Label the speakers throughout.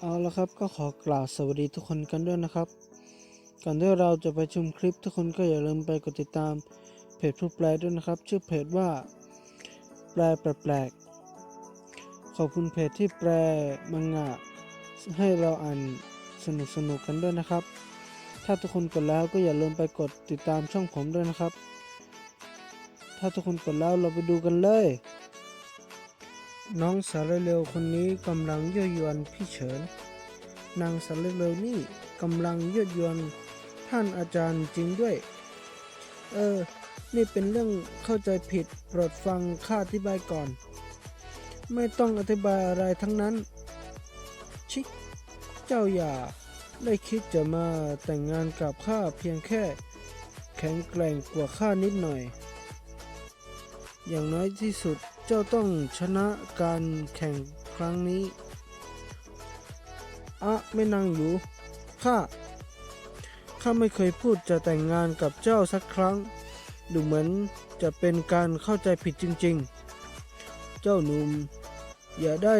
Speaker 1: เอาละครับก็ขอกล่าวสวัสดีทุกคนกันด้วยนะครับ ก่อนที่เราจะไปชมคลิปทุกคนก็อย่าลืมไปกดติดตามเพจผู้แปลด้วยนะครับ ชื่อเพจว่า แปลแปลกๆขอบคุณเพจที่แปลมังงะให้เราอ่านสนุกสนุกกันด้วยนะครับ ถ้าทุกคนกดแล้วก็อย่าลืมไปกดติดตามช่องผมด้วยนะครับ ถ้าทุกคนกดแล้วเราไปดูกันเลย น้องสาวเร็วคนนี้กำลังยั่วยวนพี่เฉิน นางสาวเร็วนี่กำลังยั่วยวนท่านอาจารย์จริงด้วย เออ นี่เป็นเรื่องเข้าใจผิดโปรดฟังข้าอธิบายก่อน ไม่ต้องอธิบายอะไรทั้งนั้น ชิเจ้าอย่าได้คิดจะมาแต่งงานกับข้าเพียงแค่ แข็งแกร่งกว่าข้านิดหน่อย อย่างน้อยที่สุดเจ้าต้องชนะการแข่งครั้งนี้ อะไม่นางอยู่ ข้า ข้าไม่เคยพูดจะแต่งงานกับเจ้าสักครั้ง ดูเหมือนจะเป็นการเข้าใจผิดจริงๆ เจ้าหนุ่ม อย่าได้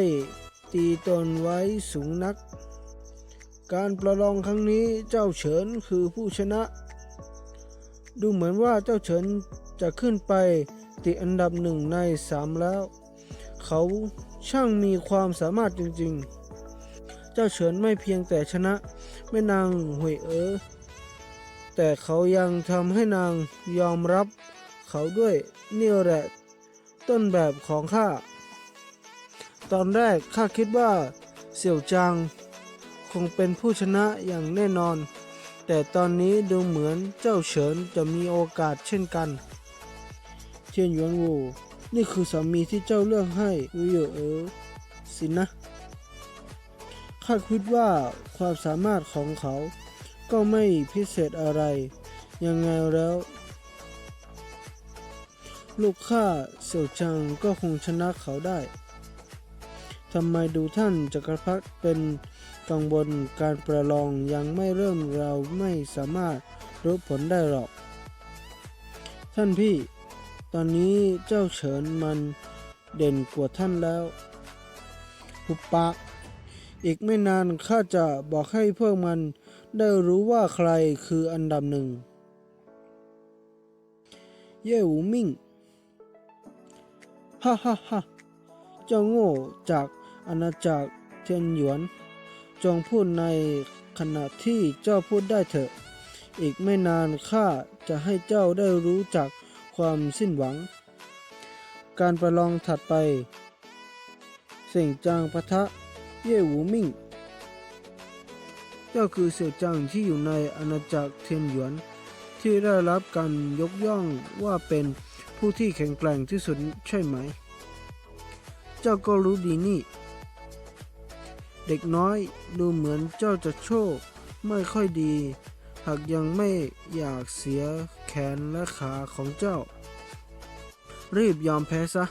Speaker 1: ตีตนไว้สูงนัก การประลองครั้งนี้เจ้าเฉินคือผู้ชนะ ดูเหมือนว่าเจ้าเฉินจะขึ้นไป ติอันดับหนึ่งในสามแล้ว เขาช่างมีความสามารถจริงๆ เจ้าเฉินไม่เพียงแต่ชนะแม่นางหวยเอ๋อแต่เขายังทำให้นางยอมรับเขาด้วยนี่แหละต้นแบบของข้า ตอนแรกข้าคิดว่าเสี่ยวจางคงเป็นผู้ชนะอย่างแน่นอน แต่ตอนนี้ดูเหมือนเจ้าเฉินจะมีโอกาสเช่นกัน ทียนหยวนวูนี่คือสามีที่เจ้าเลือกให้วิวเอ๋อสินะข้าคิดว่าความสามารถของเขา ก็ไม่พิเศษอะไร ยังไงแล้ว ลูกข้าเสี่ยวจังก็คงชนะเขาได้ทำไมดูท่านจักรพรรดิเป็นกังวลการประลองยังไม่เริ่มเราไม่สามารถรู้ผลได้หรอก ท่านพี่ ตอนนี้เจ้าเฉินมันเด่นกว่าท่านแล้วหุบปากอีกไม่นานข้าจะบอกให้พวกมันได้รู้ว่าใครคืออันดับหนึ่ง เย่หูมิ่ง ฮ่าฮ่าฮ่าเจ้าโง่จากอาณาจักรเทียนหยวน จงพูดในขณะที่เจ้าพูดได้เถอะ อีกไม่นานข้าจะให้เจ้าได้รู้จัก ความสิ้นหวัง การประลองถัดไป เสี่ยงจางปะทะเย่หูมิ่งเจ้าคือเสี่ยวจางที่อยู่ในอาณาจักรเทียนหยวน ที่ได้รับการยกย่องว่าเป็นผู้ที่แข็งแกร่งที่สุดใช่ไหม เจ้าก็รู้ดีนี่ เด็กน้อยดูเหมือนเจ้าจะโชคไม่ค่อยดี หากยังไม่อยากเสียแขนและขาของเจ้า รีบยอมแพ้ซะ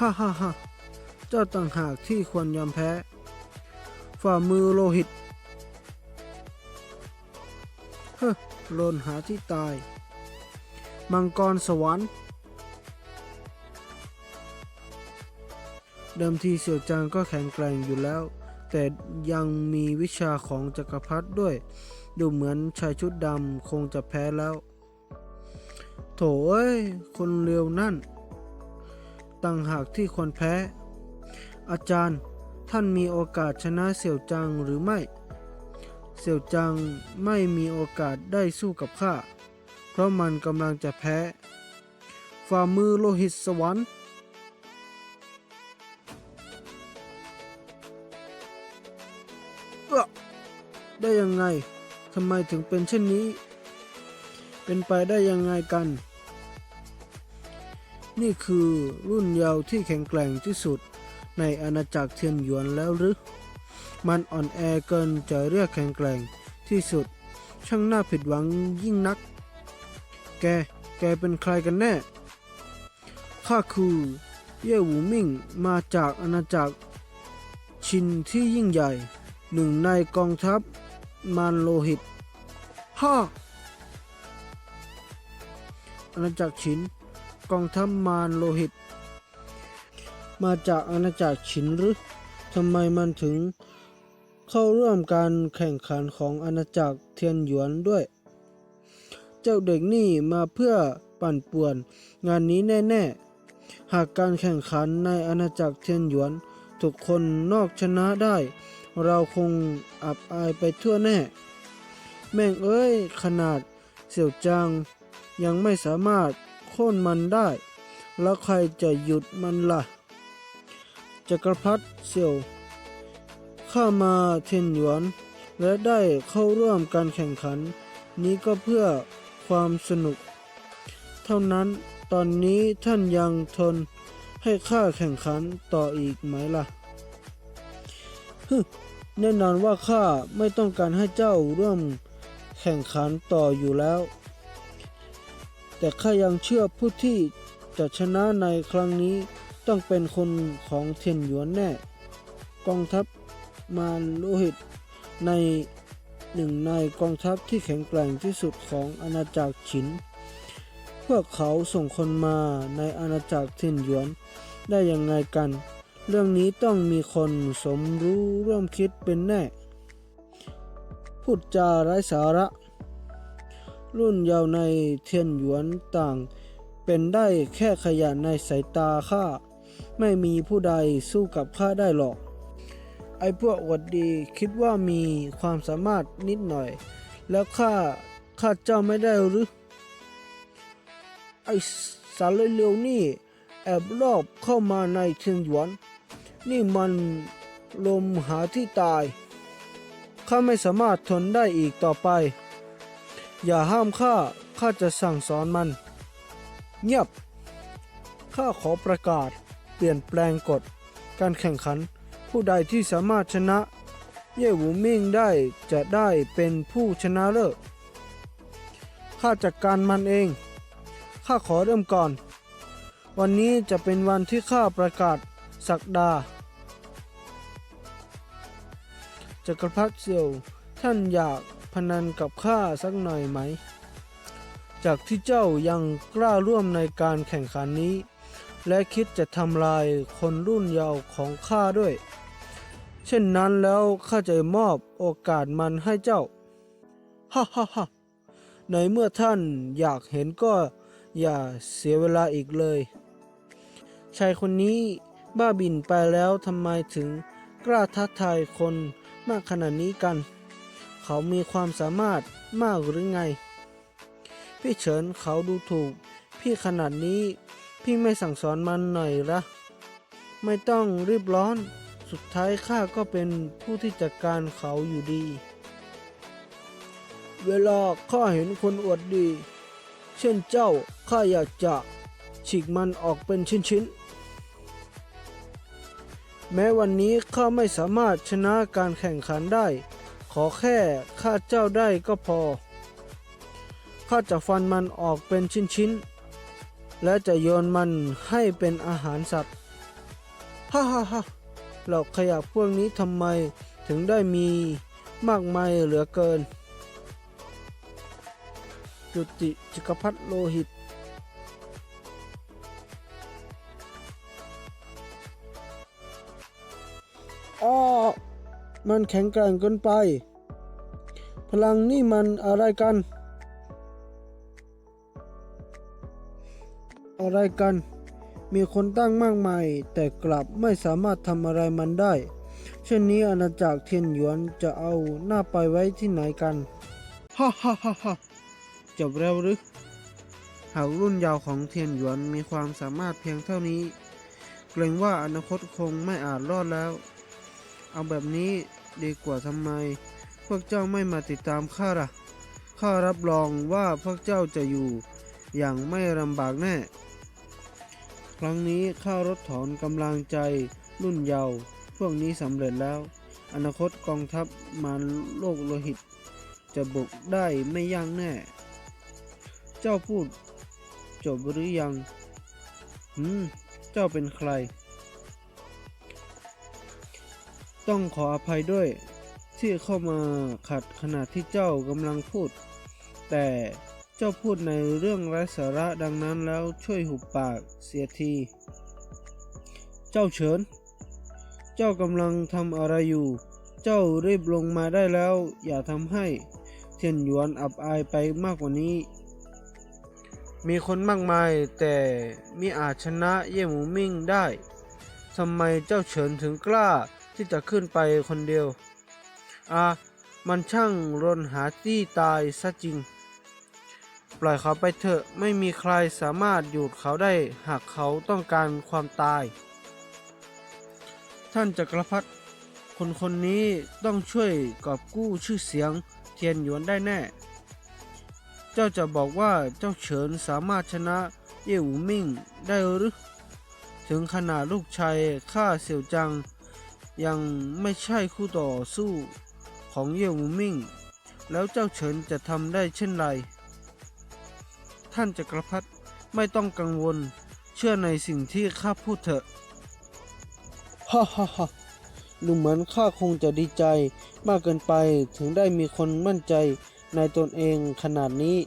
Speaker 1: ฮ่าฮ่าฮ่าเจ้าต่างหากที่ควรยอมแพ้ ฝ่ามือโลหิต เฮ้อโลนหาที่ตาย มังกรสวรรค์ เดิมทีเสี่ยวจางก็แข็งแกร่งอยู่แล้วแต่ยังมีวิชาของจักรพรรดิด้วย ดูเหมือนชายชุดดำคงจะแพ้แล้ว โถเอ้ย คนเร็วนั่น ต่างหากที่ควรแพ้ อาจารย์ท่านมีโอกาสชนะเสี่ยวจางหรือไม่ เสี่ยวจางไม่มีโอกาสได้สู้กับข้า เพราะมันกำลังจะแพ้ ฝ่ามือโลหิตสวรรค์ได้ยังไง ทำไมถึงเป็นเช่นนี้ เป็นไปได้ยังไงกัน นี่คือรุ่นเยาว์ที่แข็งแกร่งที่สุดในอาณาจักรเทียนหยวนแล้วหรือ มันอ่อนแอเกินจะเรียกแข็งแกร่งที่สุด ช่างน่าผิดหวังยิ่งนัก แก แกเป็นใครกันแน่ ข้าคือเย่หูมิ่งมาจากอาณาจักรชินที่ยิ่งใหญ่ หนึ่งในกองทัพ มารโลหิตฮ่าอาณาจักรฉินกองทัพมารโลหิต มาจากอาณาจักรฉินหรือทำไมมันถึงเข้าร่วมการแข่งขันของอาณาจักรเทียนหยวนด้วย เจ้าเด็กนี่มาเพื่อปั่นป่วน งานนี้แน่ๆ หากการแข่งขันในอาณาจักรเทียนหยวน ทุกคนนอกชนะได้ เราคงอับอายไปทั่วแน่ แม่งเอ้ย ขนาดเสี่ยวจางยังไม่สามารถโค่นมันได้ แล้วใครจะหยุดมันล่ะ จักรพรรดิเสี่ยวข้ามาเทียนหยวน และได้เข้าร่วมการแข่งขัน นี้ก็เพื่อความสนุก เท่านั้นตอนนี้ท่านยังทนให้ข้าแข่งขันต่ออีกไหมล่ะ แน่นอนว่าข้าไม่ต้องการให้เจ้าร่วมแข่งขันต่ออยู่แล้ว แต่ข้ายังเชื่อผู้ที่จะชนะในครั้งนี้ต้องเป็นคนของเทียนหยวนแน่ กองทัพมารโลหิตในหนึ่งในกองทัพที่แข็งแกร่งที่สุดของอาณาจักรฉิน พวกเขาส่งคนมาในอาณาจักรเทียนหยวนได้ยังไงกัน เรื่องนี้ต้องมีคนสมรู้ร่วมคิดเป็นแน่ พูดจาไร้สาระ รุ่นเยาว์ในเทียนหยวนต่าง เป็นได้แค่ขยะในสายตาข้า ไม่มีผู้ใดสู้กับข้าได้หรอก ไอ้พวกอวดดีคิดว่ามีความสามารถนิดหน่อย แล้วข้าข้าเจ้าไม่ได้หรือ ไอ้สารเร็วๆนี่แอบรอบเข้ามาในเทียนหยวน นี่มันลมหาที่ตาย ข้าไม่สามารถทนได้อีกต่อไป อย่าห้ามข้า ข้าจะสั่งสอนมัน เงียบ ข้าขอประกาศ เปลี่ยนแปลงกฎ การแข่งขัน ผู้ใดที่สามารถชนะ เย่หวูมิ่งได้จะได้เป็นผู้ชนะเลิศ ข้าจัดการมันเอง ข้าขอเริ่มก่อน วันนี้จะเป็นวันที่ข้าประกาศ ศักดา จักรพรรดิเซียว ท่านอยากพนันกับข้าสักหน่อยไหม จากที่เจ้ายังกล้าร่วมในการแข่งขันนี้ และคิดจะทำลายคนรุ่นเยาว์ของข้าด้วย เช่นนั้นแล้วข้าจะมอบโอกาสมันให้เจ้า ฮ่าฮ่าฮ่าในเมื่อท่านอยากเห็นก็อย่าเสียเวลาอีกเลย ชายคนนี้ บ้าบินไปแล้วทำไมถึงกล้าท้าทายคนมากขนาดนี้กัน เขามีความสามารถมากหรือไง พี่เฉินเขาดูถูก พี่ขนาดนี้ พี่ไม่สั่งสอนมันหน่อยละไม่ต้องรีบร้อน สุดท้ายข้าก็เป็นผู้ที่จัดการเขาอยู่ดี เวลาข้าเห็นคนอวดดี เช่นเจ้าข้าอยากจะฉีกมันออกเป็นชิ้นๆ แม้วันนี้ข้าไม่สามารถชนะการแข่งขันได้ ขอแค่ข้าเจ้าได้ก็พอ ข้าจะฟันมันออกเป็นชิ้นๆ และจะโยนมันให้เป็นอาหารสัตว์ ฮ่าฮ่าฮ่าเหล่าขยะพวกนี้ทำไมถึงได้มีมากมายเหลือเกิน จุติจักรพรรดิโลหิต อ้อมันแข็งแกร่งเกินไป พลังนี่มันอะไรกัน อะไรกัน มีคนตั้งมากมาย แต่กลับไม่สามารถทำอะไรมันได้ เช่นนี้อาณาจักรเทียนหยวนจะเอาหน้าไปไว้ที่ไหนกันฮ่าฮ่าฮ่าฮ่าจบแล้วหรือหากรุ่นยาวของเทียนหยวนมีความสามารถเพียงเท่านี้ เกรงว่าอนาคตคงไม่อาจรอดแล้ว เอาแบบนี้ดีกว่าทำไม พวกเจ้าไม่มาติดตามข้าล่ะข้ารับรองว่าพวกเจ้าจะอยู่อย่างไม่ลำบากแน่ ครั้งนี้ข้ารถถอนกำลังใจรุ่นเยาว์พวกนี้สำเร็จแล้ว อนาคตกองทัพมารโลกโลหิต จะบุกได้ไม่ยากแน่ เจ้าพูดจบหรือยังหืม เจ้าเป็นใคร ต้องขออภัยด้วย ที่เข้ามาขัดขณะที่เจ้ากำลังพูด แต่เจ้าพูดในเรื่องไร้สาระดังนั้นแล้วช่วยหุบปากเสียที เจ้าเฉิน เจ้ากำลังทำอะไรอยู่ เจ้ารีบลงมาได้แล้ว อย่าทำให้เทียนหยวนอับอายไปมากกว่านี้ มีคนมากมายแต่มิอาจชนะเย่หมูมิ่งได้ทำไมเจ้าเฉินถึงกล้า ที่จะขึ้นไปคนเดียว อะมันช่างรนหาที่ตายซะจริง ปล่อยเขาไปเถอะ ไม่มีใครสามารถหยุดเขาได้หากเขาต้องการความตาย ท่านจักรพรรดิคนคนนี้ต้องช่วยกอบกู้ชื่อเสียงเทียนหยวนได้แน่ เจ้าจะบอกว่าเจ้าเฉินสามารถชนะเย่หูมิ่งได้หรือ ถึงขนาดลูกชายข้าเสี่ยวจัง ยังไม่ใช่คู่ต่อสู้ของเย่หูมิ่งแล้วเจ้าเฉินจะทำได้เช่นไร ท่านจักรพรรดิไม่ต้องกังวลเชื่อในสิ่งที่ข้าพูดเถอะฮ่าฮ่าฮ่าดูเหมือนข้าคงจะดีใจมากเกินไปถึงได้มีคนมั่นใจในตนเองขนาดนี้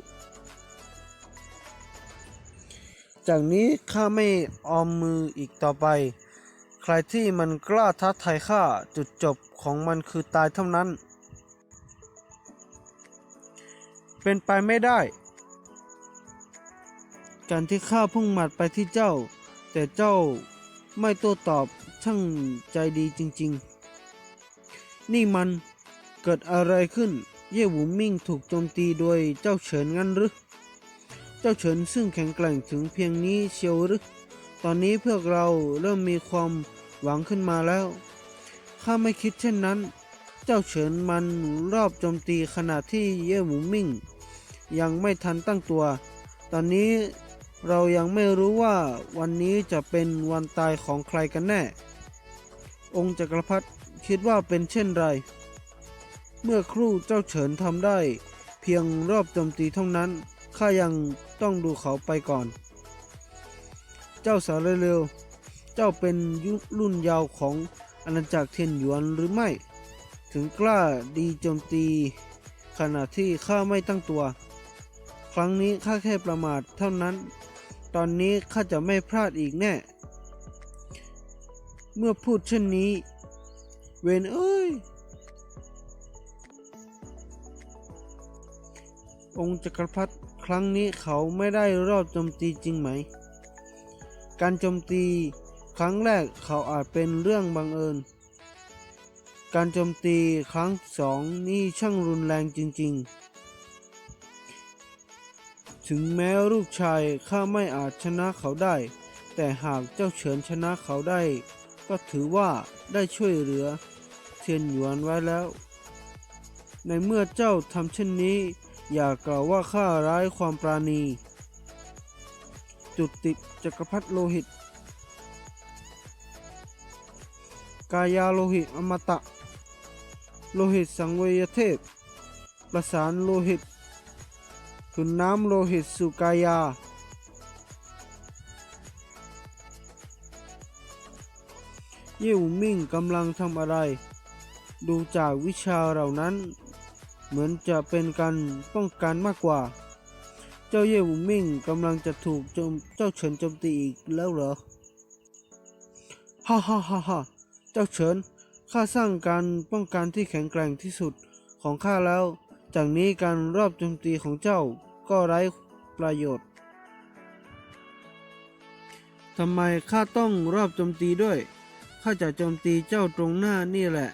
Speaker 1: จากนี้ข้าไม่ออมมืออีกต่อไป ใครที่มันกล้าท้าทายข้าจุดจบของมันคือตายเท่านั้น เป็นไปไม่ได้ การที่ข้าพุ่งหมัดไปที่เจ้า แต่เจ้าไม่โต้ตอบช่างใจดีจริงๆ นี่มันเกิดอะไรขึ้น เย่หวูมิ่งถูกโจมตีโดยเจ้าเฉินงั้นหรือ เจ้าเฉินซึ่งแข็งแกร่งถึงเพียงนี้เชียวหรือ ตอนนี้พวกเราเริ่มมีความหวังขึ้นมาแล้ว ข้าไม่คิดเช่นนั้น เจ้าเฉินมันรอบโจมตีขณะที่เย่หมูมิ่ง ยังไม่ทันตั้งตัว ตอนนี้เรายังไม่รู้ว่าวันนี้จะเป็นวันตายของใครกันแน่ องค์จักรพรรดิคิดว่าเป็นเช่นไร เมื่อครู่เจ้าเฉินทำได้ เพียงรอบโจมตีเท่านั้น ข้ายังต้องดูเขาไปก่อน เจ้าสาวเร็วๆเจ้าเป็นยุครุ่นยาวของอาณาจักรเทียนหยวนหรือไม่ ถึงกล้าดีโจมตี ขณะที่ข้าไม่ตั้งตัว ครั้งนี้ข้าแค่ประมาทเท่านั้น ตอนนี้ข้าจะไม่พลาดอีกแน่ เมื่อพูดเช่นนี้ เวนเอ้ยองค์จักรพรรดิครั้งนี้เขาไม่ได้รอบโจมตีจริงไหม การโจมตีครั้งแรกเขาอาจเป็นเรื่องบังเอิญ การโจมตีครั้งสองนี่ช่างรุนแรงจริง ๆ ถึงแม้ลูกชายข้าไม่อาจชนะเขาได้ แต่หากเจ้าเฉินชนะเขาได้ ก็ถือว่าได้ช่วยเหลือเทียนหยวนไว้แล้ว ในเมื่อเจ้าทำเช่นนี้ อย่ากล่าวว่าข้าร้ายความปราณี จุดติดจักรพรรดิโลหิต กายาโลหิตอมตะ โลหิตสังเวยเทพ ประสานโลหิตถุนน้ำโลหิตสู่กายาเยี่ยวมิ่งกำลังทำอะไร ดูจากวิชาเหล่านั้น เหมือนจะเป็นการป้องกันมากกว่า จ้าเย่หวูมิ่งกำลังจะถูกโจมเจ้าเฉินโจมตีอีกแล้วเหรอ ฮ่าฮ่าฮ่าฮ่าเจ้าเฉินข้าสร้างการป้องกันที่แข็งแกร่งที่สุดของข้าแล้ว จากนี้การรอบโจมตีของเจ้าก็ไร้ประโยชน์ทำไมข้าต้องรอบโจมตีด้วย ข้าจะโจมตีเจ้าตรงหน้านี่แหละ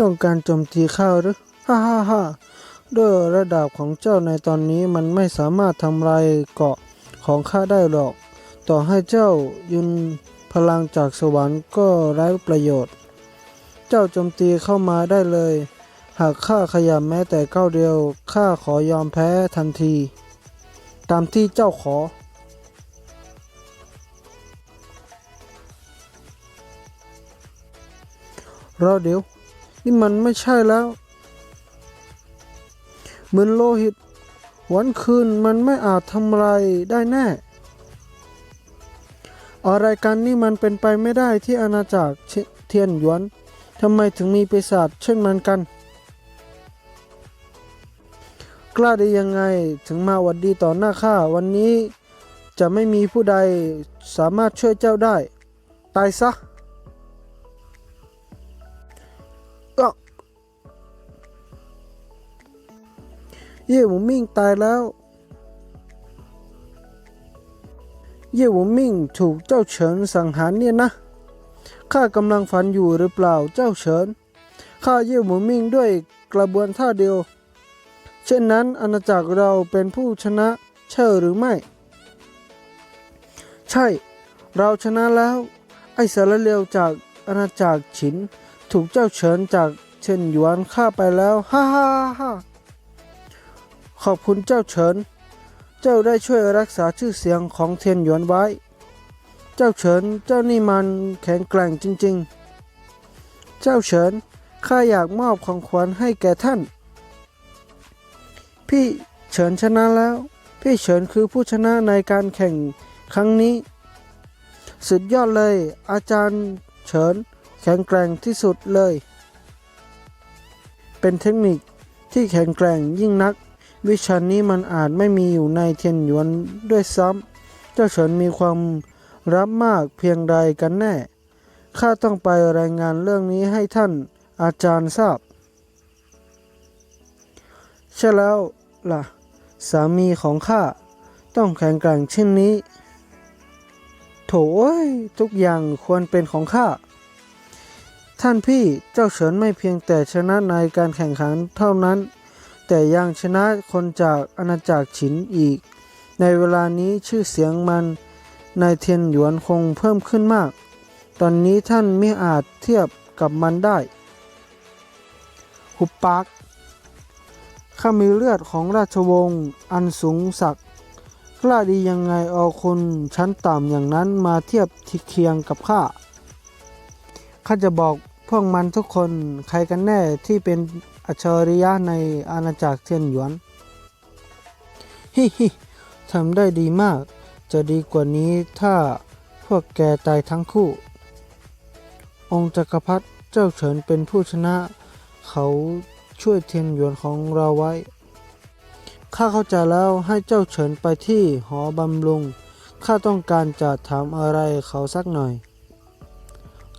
Speaker 1: ต้องการโจมตีข้าหรือ ฮ่าฮ่าฮ่าด้วยระดับของเจ้าในตอนนี้มันไม่สามารถทำลายเกาะของข้าได้หรอก ต่อให้เจ้ายุนพลังจากสวรรค์ก็ไร้ประโยชน์ เจ้าโจมตีเข้ามาได้เลย หากข้าขยับแม้แต่ก้าวเดียวข้าขอยอมแพ้ทันที ตามที่เจ้าขอรอเดี๋ยว นี่มันไม่ใช่แล้ว เหมือนโลหิต วันคืนมันไม่อาจทำลายได้แน่ อะไรกันนี่มันเป็นไปไม่ได้ที่อาณาจักรเทียนหยวนทำไมถึงมีปีศาจเช่นนั้นกัน กล้าได้ยังไงถึงมาหวัดดีต่อหน้าข้าวันนี้จะไม่มีผู้ใดสามารถช่วยเจ้าได้ ตายซะ เย่หมูมิ่งตายแล้ว เย่หมูมิ่งถูกเจ้าเฉินสังหารเนี่ยนะ ข้ากำลังฝันอยู่หรือเปล่าเจ้าเฉิน ข้าเย่หมูมิ่งด้วยกระบวนท่าเดียว เช่นนั้นอาณาจักรเราเป็นผู้ชนะใช่หรือไม่ ใช่ เราชนะแล้ว ไอ้สารเลวจากอาณาจักรฉิน ถูกเจ้าเฉินจากเช่นหยวนฆ่าไปแล้ว ฮ่าฮ่าฮ่า ขอบคุณเจ้าเฉิน เจ้าได้ช่วยรักษาชื่อเสียงของเทียนหยวนไว้ เจ้าเฉิน เจ้านี่มันแข็งแกร่งจริง ๆ เจ้าเฉิน ข้าอยากมอบของขวัญให้แก่ท่าน พี่เฉินชนะแล้ว พี่เฉินคือผู้ชนะในการแข่งครั้งนี้ สุดยอดเลย อาจารย์เฉินแข็งแกร่งที่สุดเลย เป็นเทคนิคที่แข็งแกร่งยิ่งนัก วิชานี้มันอาจไม่มีอยู่ในเทียนหยวนด้วยซ้ำ เจ้าเฉินมีความรับมากเพียงใดกันแน่ ข้าต้องไปรายงานเรื่องนี้ให้ท่านอาจารย์ทราบ ใช่แล้วล่ะ สามีของข้าต้องแข็งแกร่งเช่นนี้ โถเอ้ยทุกอย่างควรเป็นของข้า ท่านพี่เจ้าเฉินไม่เพียงแต่ชนะในการแข่งขันเท่านั้น แต่ยังชนะคนจากอาณาจักรฉินอีก ในเวลานี้ชื่อเสียงมันในเทียนหยวนคงเพิ่มขึ้นมาก ตอนนี้ท่านไม่อาจเทียบกับมันได้ หุบปากข้ามีเลือดของราชวงศ์อันสูงศักดิ์กล้าดียังไงเอาคนชั้นต่ำอย่างนั้นมาเทียบทิเคียงกับข้า ข้าจะบอกพวกมันทุกคนใครกันแน่ที่เป็น อัจฉริยะในอาณาจักรเทียนหยวนฮิฮิทำได้ดีมาก จะดีกว่านี้ถ้าพวกแกตายทั้งคู่ องค์จักรพรรดิเจ้าเฉินเป็นผู้ชนะ เขาช่วยเทียนหยวนของเราไว้ ข้าเข้าใจแล้วให้เจ้าเฉินไปที่หอบำรุง ข้าต้องการจะถามอะไรเขาสักหน่อย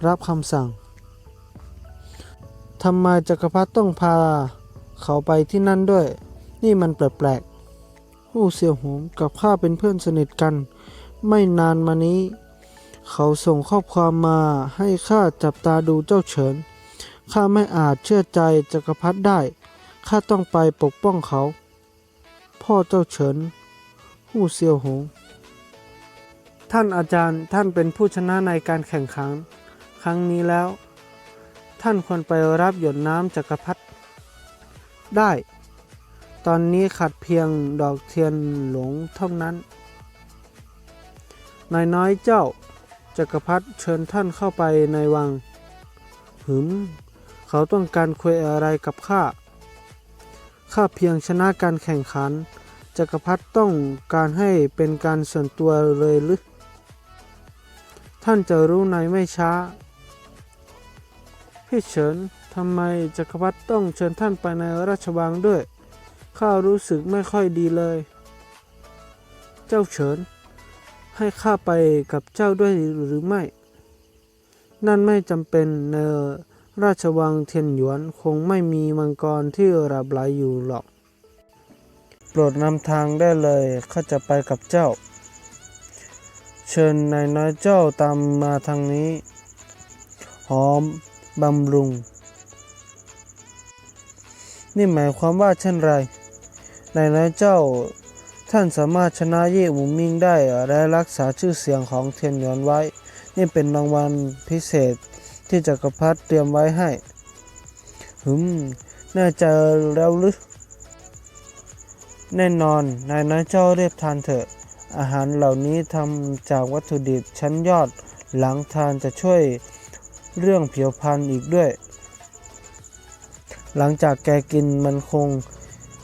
Speaker 1: รับคำสั่ง ทำไมจักรพรรดิต้องพาเขาไปที่นั่นด้วย นี่มันแปลกๆหู้เสี่ยวหงกับข้าเป็นเพื่อนสนิทกัน ไม่นานมานี้ เขาส่งข้อความมาให้ข้าจับตาดูเจ้าเฉินข้าไม่อาจเชื่อใจจักรพรรดิได้ข้าต้องไปปกป้องเขา พ่อเจ้าเฉินหู้เซียวหง ท่านอาจารย์ท่านเป็นผู้ชนะในการแข่งขัน ครั้งนี้แล้ว ท่านควรไปรับหยดน้ำจักรพรรดิได้ ตอนนี้ขัดเพียงดอกเทียนหลงเท่านั้นนายน้อยเจ้าจักรพรรดิเชิญท่านเข้าไปในวัง หืม เขาต้องการคุยอะไรกับข้า ข้าเพียงชนะการแข่งขัน จักรพรรดิต้องการให้เป็นการส่วนตัวเลยหรือ ท่านจะรู้ในไม่ช้า พี่เฉินทำไมจักรพรรดิต้องเชิญท่านไปในราชวังด้วย ข้ารู้สึกไม่ค่อยดีเลย เจ้าเฉิน ให้ข้าไปกับเจ้าด้วยหรือไม่ นั่นไม่จำเป็นในราชวังเทียนหยวนคงไม่มีมังกรที่รับไหลอยู่หรอก โปรดนำทางได้เลยข้าจะไปกับเจ้า เชิญนายน้อยเจ้าตามมาทางนี้ หอม บำรุง นี่หมายความว่าเช่นไรนายน้อยเจ้าท่านสามารถชนะเย่หมูมิงได้และรักษาชื่อเสียงของเทียนหยวนไว้ นี่เป็นรางวัลพิเศษที่จักรพรรดิเตรียมไว้ให้หืมแน่ใจแล้วหรือแน่นอนนายน้อยเจ้าเรียบทานเถอะ อาหารเหล่านี้ทำจากวัตถุดิบชั้นยอดหลังทานจะช่วย เรื่องผิวพรรณอีกด้วย หลังจากแกกินมันคง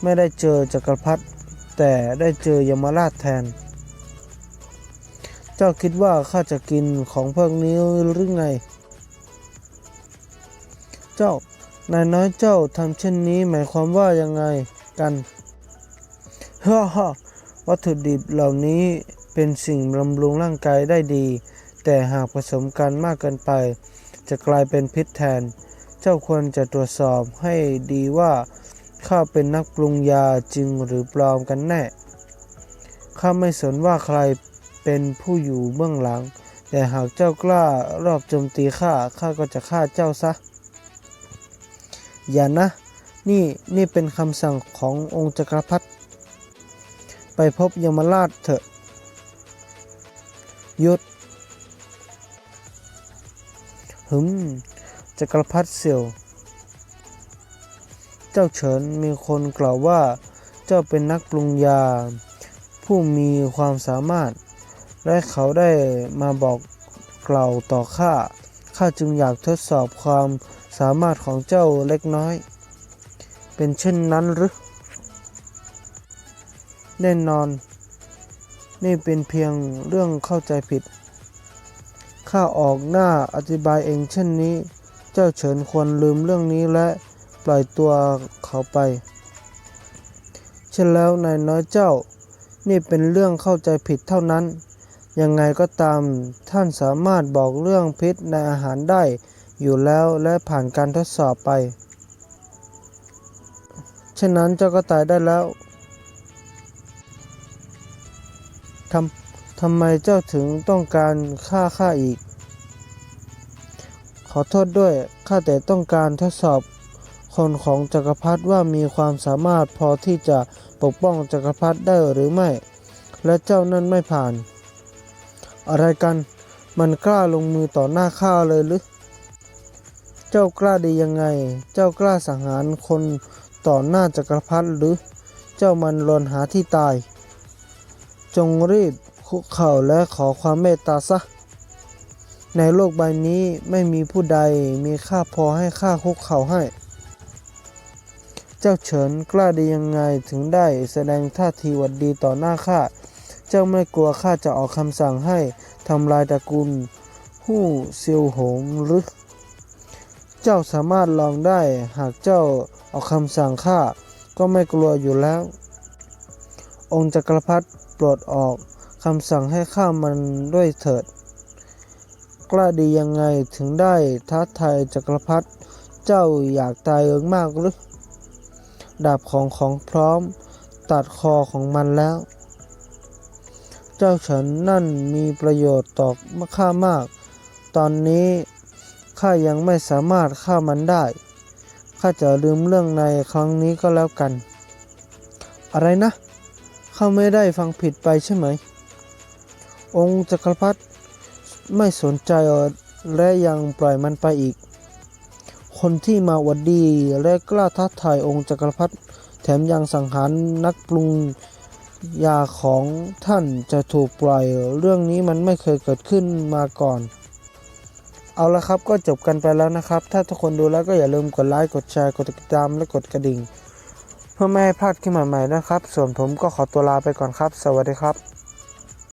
Speaker 1: ไม่ได้เจอจักรพรรดิแต่ได้เจอยมราชแทน เจ้าคิดว่าข้าจะกินของพวกนี้หรือไง เจ้านายน้อยเจ้าทำเช่นนี้หมายความว่ายังไงกันฮ่าฮ่าวัตถุดิบเหล่านี้เป็นสิ่งบำรุงร่างกายได้ดี แต่หากผสมกันมากเกินไป จะกลายเป็นพิษแทน เจ้าควรจะตรวจสอบให้ดีว่าข้าเป็นนักปรุงยาจริงหรือปลอมกันแน่ ข้าไม่สนว่าใครเป็นผู้อยู่เบื้องหลัง แต่หากเจ้ากล้ารอบโจมตีข้า ข้าก็จะฆ่าเจ้าซะ อย่านะ นี่นี่เป็นคำสั่งขององค์จักรพรรดิ ไปพบยมราชเถอะ ยุด หึมจักรพรรดิเสี่ยว เจ้าเฉินมีคนกล่าวว่า เจ้าเป็นนักปรุงยา ผู้มีความสามารถ และเขาได้มาบอกกล่าวต่อข้า ข้าจึงอยากทดสอบความสามารถของเจ้าเล็กน้อย เป็นเช่นนั้นหรือ แน่นอน นี่เป็นเพียงเรื่องเข้าใจผิด ข้าออกหน้าอธิบายเองเช่นนี้ เจ้าเฉินควรลืมเรื่องนี้และปล่อยตัวเขาไป เช่นแล้วนายน้อยเจ้า นี่เป็นเรื่องเข้าใจผิดเท่านั้น ยังไงก็ตามท่านสามารถบอกเรื่องพิษในอาหารได้อยู่แล้วและผ่านการทดสอบไปฉะนั้นเจ้าก็ตายได้แล้วทำทำไมเจ้าถึงต้องการฆ่าข้าอีก อโทษด้วย ข้าแต่ต้องการทดสอบคนของจักรพรรดิว่ามีความสามารถพอที่จะปกป้องจักรพรรดิได้หรือไม่ และเจ้านั่นไม่ผ่าน อะไรกัน มันกล้าลงมือต่อหน้าข้าเลยหรือ เจ้ากล้าดียังไง เจ้ากล้าสังหารคนต่อหน้าจักรพรรดิหรือ เจ้ามันรนหาที่ตาย จงรีบคุกเข่าและขอความเมตตาซะ ในโลกใบนี้ไม่มีผู้ใดมีค่าพอให้ข้าคุกเข่าให้ เจ้าเฉินกล้าไดียังไงถึงได้แสดงท่าทีหวัดดีต่อหน้าข้า เจ้าไม่กลัวข้าจะออกคำสั่งให้ทำลายตระกูลหู้เซียวหงหรือ เจ้าสามารถลองได้หากเจ้าออกคำสั่งข้าก็ไม่กลัวอยู่แล้ว องค์จักรพรรดิโปรดออกคำสั่งให้ข้ามันด้วยเถิด กล้าดียังไงถึงได้ท้าทายจักรพรรดิเจ้าอยากตายเอิงมากหรือดาบของของพร้อม ตัดคอของมันแล้ว เจ้าฉินนั่นมีประโยชน์ต่อข้ามาก ตอนนี้ข้ายังไม่สามารถฆ่ามันได้ข้าจะลืมเรื่องในครั้งนี้ก็แล้วกัน อะไรนะข้าไม่ได้ฟังผิดไปใช่ไหม องค์จักรพรรดิ ไม่สนใจและยังปล่อยมันไปอีก คนที่มาวัดดีและกล้าท้าทายองค์จักรพรรดิแถมยังสังหารนักปรุงยาของท่านจะถูกปล่อยเรื่องนี้มันไม่เคยเกิดขึ้นมาก่อน เอาละครับก็จบกันไปแล้วนะครับ ถ้าทุกคนดูแล้วก็อย่าลืมกดไลค์กดแชร์กดติดตามและกดกระดิ่ง เพื่อไม่ให้พลาดคลิปใหม่ๆนะครับ ส่วนผมก็ขอตัวลาไปก่อนครับ สวัสดีครับ